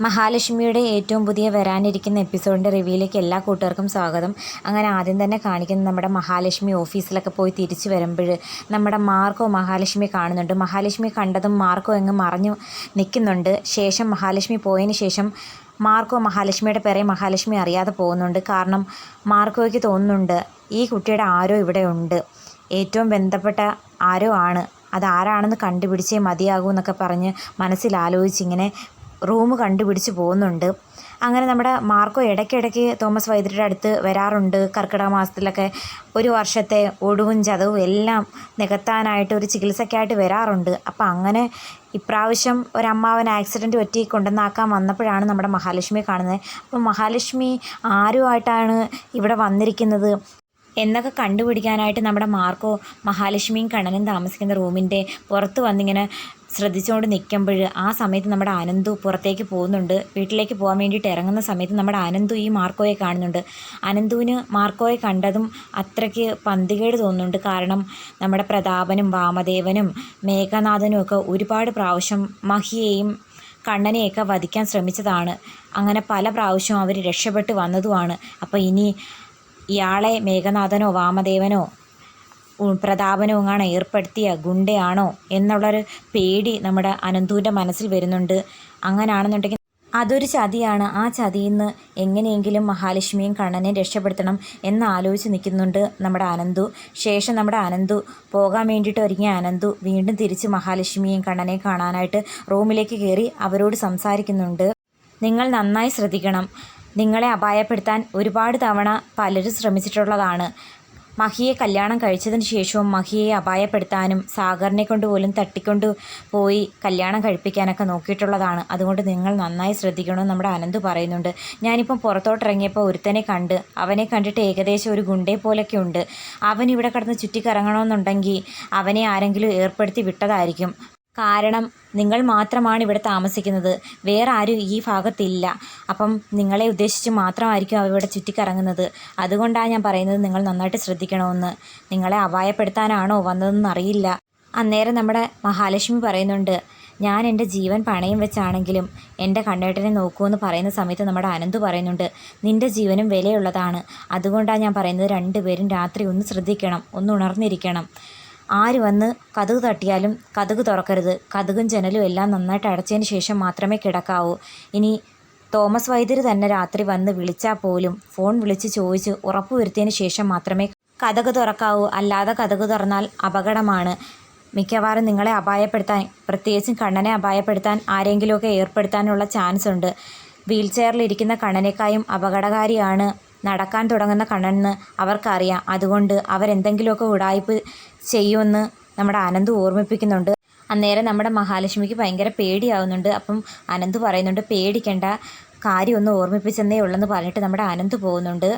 മഹാലക്ഷ്മിയുടെ ഏറ്റവും പുതിയ വരാനിരിക്കുന്ന എപ്പിസോഡിന്റെ റിവ്യൂയിലേക്ക് എല്ലാ കൂട്ടുകാർക്കും സ്വാഗതം. അങ്ങനെ ആദ്യം തന്നെ കാണിക്കുന്ന നമ്മുടെ മഹാലക്ഷ്മി ഓഫീസിലൊക്കെ പോയി തിരിച്ചു വരുമ്പോൾ നമ്മുടെ മാർക്കോ മഹാലക്ഷ്മി കാണുന്നുണ്ട്. മഹാലക്ഷ്മി കണ്ടതും മാർക്കോ എങ്ങ് മറഞ്ഞു നിൽക്കുന്നുണ്ട്. ശേഷം മഹാലക്ഷ്മി പോയതിന് ശേഷം മാർക്കോ മഹാലക്ഷ്മിയുടെ പേരെ മഹാലക്ഷ്മി അറിയാതെ പോകുന്നുണ്ട്. കാരണം മാർക്കോയ്ക്ക് തോന്നുന്നുണ്ട് ഈ കുട്ടിയുടെ ആരോ ഇവിടെ ഉണ്ട്. ഏറ്റവും ബന്ധപ്പെട്ട ആരോ ആണ്. അതാരാണെന്ന് കണ്ടുപിടിച്ചേ മതിയാകൂ എന്നൊക്കെ പറഞ്ഞ് മനസ്സിൽ ആലോചിച്ചിങ്ങനെ റൂം കണ്ടുപിടിച്ച് പോകുന്നുണ്ട്. അങ്ങനെ നമ്മുടെ മാർക്കോ ഇടയ്ക്കിടയ്ക്ക് തോമസ് വൈദ്യരുടെ അടുത്ത് വരാറുണ്ട്. കർക്കിടക മാസത്തിലൊക്കെ ഒരു വർഷത്തെ ഒടുവും ചതവും എല്ലാം നികത്താനായിട്ട് ഒരു ചികിത്സയ്ക്കായിട്ട് വരാറുണ്ട്. അപ്പോൾ അങ്ങനെ ഇപ്രാവശ്യം ഒരമ്മാവൻ ആക്സിഡന്റ് പറ്റി കൊണ്ടുവന്നാക്കാൻ വന്നപ്പോഴാണ് നമ്മുടെ മഹാലക്ഷ്മി കാണുന്നത്. അപ്പോൾ മഹാലക്ഷ്മി ആരുമായിട്ടാണ് ഇവിടെ വന്നിരിക്കുന്നത് എന്നൊക്കെ കണ്ടുപിടിക്കാനായിട്ട് നമ്മുടെ മാർക്കോ മഹാലക്ഷ്മിയും കണ്ണനും താമസിക്കുന്ന റൂമിന്റെ പുറത്ത് വന്നിങ്ങനെ ശ്രദ്ധിച്ചുകൊണ്ട് നിൽക്കുമ്പോൾ ആ സമയത്ത് നമ്മുടെ അനന്തു പുറത്തേക്ക് പോകുന്നുണ്ട്. വീട്ടിലേക്ക് പോകാൻ വേണ്ടിയിട്ട് ഇറങ്ങുന്ന സമയത്ത് നമ്മുടെ അനന്തു ഈ മാർക്കോയെ കാണുന്നുണ്ട്. അനന്തുവിന് മാർക്കോയെ കണ്ടതും അത്രയ്ക്ക് പന്തികേട് തോന്നുന്നുണ്ട്. കാരണം നമ്മുടെ പ്രതാപനും വാമദേവനും മേഘനാഥനും ഒക്കെ ഒരുപാട് പ്രാവശ്യം മഹിയെയും കണ്ണനെയൊക്കെ വധിക്കാൻ ശ്രമിച്ചതാണ്. അങ്ങനെ പല പ്രാവശ്യവും അവർ രക്ഷപ്പെട്ട് വന്നതുമാണ്. അപ്പോൾ ഇനി ഇയാളെ മേഘനാഥനോ വാമദേവനോ ഉ- പ്രതാപനോ എങ്ങാണ് ഏർപ്പെടുത്തിയ ഗുണ്ടയാണോ എന്നുള്ളൊരു പേടി നമ്മുടെ അനന്തുവിന്റെ മനസ്സിൽ വരുന്നുണ്ട്. അങ്ങനെയാണെന്നുണ്ടെങ്കിൽ അതൊരു ചതിയാണ്. ആ ചതിയിൽ നിന്ന് എങ്ങനെയെങ്കിലും മഹാലക്ഷ്മിയും കണ്ണനെ രക്ഷപ്പെടുത്തണം എന്ന് ആലോചിച്ച് നിൽക്കുന്നുണ്ട് നമ്മുടെ അനന്തു. ശേഷം നമ്മുടെ അനന്തു പോകാൻ വേണ്ടിയിട്ട് ഒരുങ്ങിയ അനന്തു വീണ്ടും തിരിച്ച് മഹാലക്ഷ്മിയും കണ്ണനെ കാണാനായിട്ട് റൂമിലേക്ക് കയറി അവരോട് സംസാരിക്കുന്നുണ്ട്. നിങ്ങൾ നന്നായി ശ്രദ്ധിക്കണം. നിങ്ങളെ അപായപ്പെടുത്താൻ ഒരുപാട് തവണ പലരും ശ്രമിച്ചിട്ടുള്ളതാണ്. മഹിയെ കല്യാണം കഴിച്ചതിന് ശേഷവും മഹിയെ അപായപ്പെടുത്താനും സാഗറിനെ കൊണ്ട് പോലും തട്ടിക്കൊണ്ട് പോയി കല്യാണം കഴിപ്പിക്കാനൊക്കെ നോക്കിയിട്ടുള്ളതാണ്. അതുകൊണ്ട് നിങ്ങൾ നന്നായി ശ്രദ്ധിക്കണമെന്ന് നമ്മുടെ അനന്ത് പറയുന്നുണ്ട്. ഞാനിപ്പം പുറത്തോട്ടിറങ്ങിയപ്പോൾ ഒരുത്തനെ കണ്ട് അവനെ കണ്ടിട്ട് ഏകദേശം ഒരു ഗുണ്ടേ പോലൊക്കെ ഉണ്ട്. അവൻ ഇവിടെ കിടന്ന് ചുറ്റിക്കറങ്ങണമെന്നുണ്ടെങ്കിൽ അവനെ ആരെങ്കിലും ഏർപ്പെടുത്തി വിട്ടതായിരിക്കും. കാരണം നിങ്ങൾ മാത്രമാണ് ഇവിടെ താമസിക്കുന്നത്. വേറെ ആരും ഈ ഭാഗത്തില്ല. അപ്പം നിങ്ങളെ ഉദ്ദേശിച്ച് മാത്രമായിരിക്കും ഇവിടെ ചുറ്റിക്കറങ്ങുന്നത്. അതുകൊണ്ടാണ് ഞാൻ പറയുന്നത് നിങ്ങൾ നന്നായിട്ട് ശ്രദ്ധിക്കണമെന്ന്. നിങ്ങളെ അപായപ്പെടുത്താനാണോ വന്നതെന്ന് അറിയില്ല. അന്നേരം നമ്മുടെ മഹാലക്ഷ്മി പറയുന്നുണ്ട് ഞാൻ എന്റെ ജീവൻ പണയം വെച്ചാണെങ്കിലും എന്റെ കണ്ണേട്ടനെ നോക്കുമെന്ന് പറയുന്ന സമയത്ത് നമ്മുടെ അനന്ത് പറയുന്നുണ്ട് നിന്റെ ജീവനും വിലയുള്ളതാണ്. അതുകൊണ്ടാണ് ഞാൻ പറയുന്നത് രണ്ടുപേരും രാത്രി ഒന്ന് ശ്രദ്ധിക്കണം ഒന്ന് ഉണർന്നിരിക്കണം. ആര് വന്ന് കതക് തട്ടിയാലും കതക് തുറക്കരുത്. കതകും ജനലും എല്ലാം നന്നായിട്ട് അടച്ചതിന് ശേഷം മാത്രമേ കിടക്കാവൂ. ഇനി തോമസ് വൈദ്യർ തന്നെ രാത്രി വന്ന് വിളിച്ചാൽ പോലും ഫോൺ വിളിച്ച് ചോദിച്ച് ഉറപ്പുവരുത്തിയതിന് ശേഷം മാത്രമേ കതക് തുറക്കാവൂ. അല്ലാതെ കഥക് തുറന്നാൽ അപകടമാണ്. മിക്കവാറും നിങ്ങളെ അപായപ്പെടുത്താൻ പ്രത്യേകിച്ചും കണ്ണനെ അപായപ്പെടുത്താൻ ആരെങ്കിലുമൊക്കെ ഏർപ്പെടുത്താനുള്ള ചാൻസ് ഉണ്ട് വീൽ ചെയറിലിരിക്കുന്ന കണ്ണനേക്കായും അപകടകാരിയാണ് നടക്കാൻ തുടങ്ങുന്ന കണ്ണെന്ന് അവർക്കറിയാം. അതുകൊണ്ട് അവരെന്തെങ്കിലുമൊക്കെ ഉടായ്പ് ചെയ്യുമെന്ന് നമ്മുടെ അനന്ത് ഓർമ്മിപ്പിക്കുന്നുണ്ട്. അന്നേരം നമ്മുടെ മഹാലക്ഷ്മിക്ക് ഭയങ്കര പേടിയാവുന്നുണ്ട്. അപ്പം അനന്ത് പറയുന്നുണ്ട് പേടിക്കേണ്ട കാര്യം ഒന്ന് ഓർമ്മിപ്പിച്ചെന്നേ ഉള്ളെന്ന് പറഞ്ഞിട്ട് നമ്മുടെ അനന്ത് പോകുന്നുണ്ട്.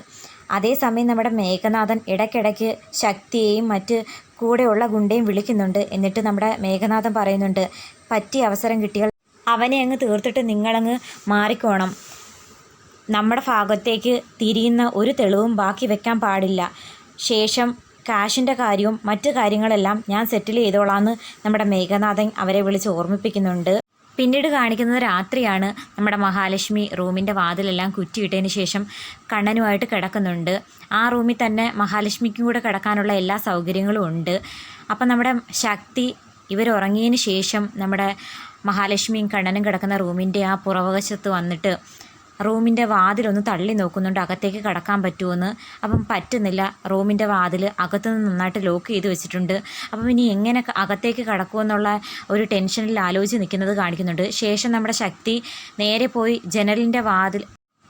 അതേസമയം നമ്മുടെ മേഘനാഥൻ ഇടയ്ക്കിടയ്ക്ക് ശക്തിയെയും മറ്റ് കൂടെയുള്ള ഗുണ്ടയും വിളിക്കുന്നുണ്ട്. എന്നിട്ട് നമ്മുടെ മേഘനാഥൻ പറയുന്നുണ്ട് പറ്റിയ അവസരം കിട്ടിയാൽ അവനെ അങ്ങ് തീർത്തിട്ട് നിങ്ങളങ്ങ് മാറിക്കോണം. നമ്മുടെ ഭാഗത്തേക്ക് തിരിയുന്ന ഒരു തെളിവും ബാക്കി വെക്കാൻ പാടില്ല. ശേഷം കാശിന്റെ കാര്യവും മറ്റു കാര്യങ്ങളെല്ലാം ഞാൻ സെറ്റിൽ ചെയ്തോളാമെന്ന് നമ്മുടെ മേഘനാഥൻ അവരെ വിളിച്ച് ഓർമ്മിപ്പിക്കുന്നുണ്ട്. പിന്നീട് കാണിക്കുന്നത് രാത്രിയാണ്. നമ്മുടെ മഹാലക്ഷ്മി റൂമിന്റെ വാതിലെല്ലാം കുറ്റിയിട്ടതിന് ശേഷം കണ്ണനുമായിട്ട് കിടക്കുന്നുണ്ട്. ആ റൂമിൽ തന്നെ മഹാലക്ഷ്മിക്കും കൂടെ കിടക്കാനുള്ള എല്ലാ സൗകര്യങ്ങളും ഉണ്ട്. അപ്പം നമ്മുടെ ശക്തി ഇവരുറങ്ങിയതിന് ശേഷം നമ്മുടെ മഹാലക്ഷ്മിയും കണ്ണനും കിടക്കുന്ന റൂമിന്റെ ആ പുറവശത്ത് വന്നിട്ട് റൂമിന്റെ വാതിലൊന്ന് തള്ളി നോക്കുന്നുണ്ട്. അകത്തേക്ക് കടക്കാൻ പറ്റുമെന്ന് അപ്പം പറ്റുന്നില്ല. റൂമിന്റെ വാതിൽ അകത്തുനിന്ന് നന്നായിട്ട് ലോക്ക് ചെയ്ത് വെച്ചിട്ടുണ്ട്. അപ്പം ഇനി എങ്ങനെ അകത്തേക്ക് കടക്കുമെന്നുള്ള ഒരു ടെൻഷനിൽ ആലോചിച്ച് നിൽക്കുന്നത് കാണിക്കുന്നുണ്ട്. ശേഷം നമ്മുടെ ശക്തി നേരെ പോയി ജനലിന്റെ വാതിൽ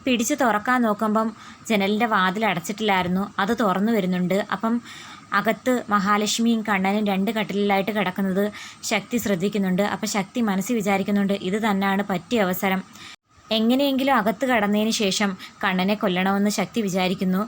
പിടിച്ച് തുറക്കാൻ നോക്കുമ്പം ജനലിന്റെ വാതിൽ അടച്ചിട്ടില്ലായിരുന്നു. അത് തുറന്നു വരുന്നുണ്ട്. അപ്പം അകത്ത് മഹാലക്ഷ്മിയും കണ്ണനും രണ്ട് കട്ടിലായിട്ട് കിടക്കുന്നത് ശക്തി ശ്രദ്ധിക്കുന്നുണ്ട്. അപ്പം ശക്തി മനസ്സിൽ വിചാരിക്കുന്നുണ്ട് ഇത് തന്നെയാണ് പറ്റിയ അവസരം. എങ്ങനെയെങ്കിലും അകത്ത് കടന്നതിന് ശേഷം കണ്ണനെ കൊല്ലണമെന്ന് ശക്തി വിചാരിക്കുന്നു.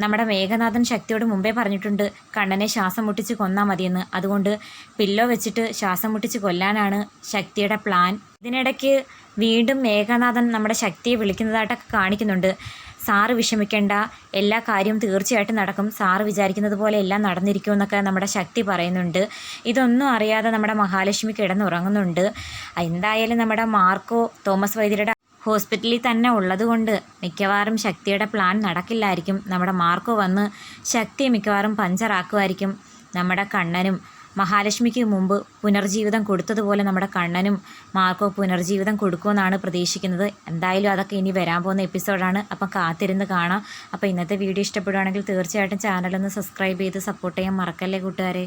നമ്മുടെ മേഘനാഥൻ ശക്തിയോട് മുമ്പേ പറഞ്ഞിട്ടുണ്ട് കണ്ണനെ ശ്വാസം മുട്ടിച്ച് കൊന്നാൽ മതിയെന്ന്. അതുകൊണ്ട് പില്ലോ വെച്ചിട്ട് ശ്വാസം മുട്ടിച്ച് കൊല്ലാനാണ് ശക്തിയുടെ പ്ലാൻ. ഇതിനിടയ്ക്ക് വീണ്ടും മേഘനാഥൻ നമ്മുടെ ശക്തിയെ വിളിക്കുന്നതായിട്ടൊക്കെ കാണിക്കുന്നുണ്ട്. സാറ് വിഷമിക്കേണ്ട എല്ലാ കാര്യവും തീർച്ചയായിട്ടും നടക്കും. സാറ് വിചാരിക്കുന്നത് പോലെ എല്ലാം നടന്നിരിക്കുമെന്നൊക്കെ നമ്മുടെ ശക്തി പറയുന്നുണ്ട്. ഇതൊന്നും അറിയാതെ നമ്മുടെ മഹാലക്ഷ്മി കിടന്നുറങ്ങുന്നുണ്ട്. എന്തായാലും നമ്മുടെ മാർക്കോ തോമസ് വൈദ്യരുടെ ഹോസ്പിറ്റലിൽ തന്നെ ഉള്ളതുകൊണ്ട് മിക്കവാറും ശക്തിയുടെ പ്ലാൻ നടക്കില്ലായിരിക്കും. നമ്മുടെ മാർക്കോ വന്ന് ശക്തി മിക്കവാറും പഞ്ചറാക്കുമായിരിക്കും നമ്മുടെ കണ്ണനും. മഹാലക്ഷ്മിക്ക് മുമ്പ് പുനർജീവിതം കൊടുത്തതുപോലെ നമ്മുടെ കണ്ണനും മാർക്കോ പുനർജീവിതം കൊടുക്കുമെന്നാണ് പ്രതീക്ഷിക്കുന്നത്. എന്തായാലും അതൊക്കെ ഇനി വരാൻ പോകുന്ന എപ്പിസോഡാണ്. അപ്പം കാത്തിരുന്ന് കാണാം. അപ്പോൾ ഇന്നത്തെ വീഡിയോ ഇഷ്ടപ്പെടുകയാണെങ്കിൽ തീർച്ചയായിട്ടും ചാനലൊന്ന് സബ്സ്ക്രൈബ് ചെയ്ത് സപ്പോർട്ട് ചെയ്യാൻ മറക്കല്ലേ കൂട്ടുകാരെ?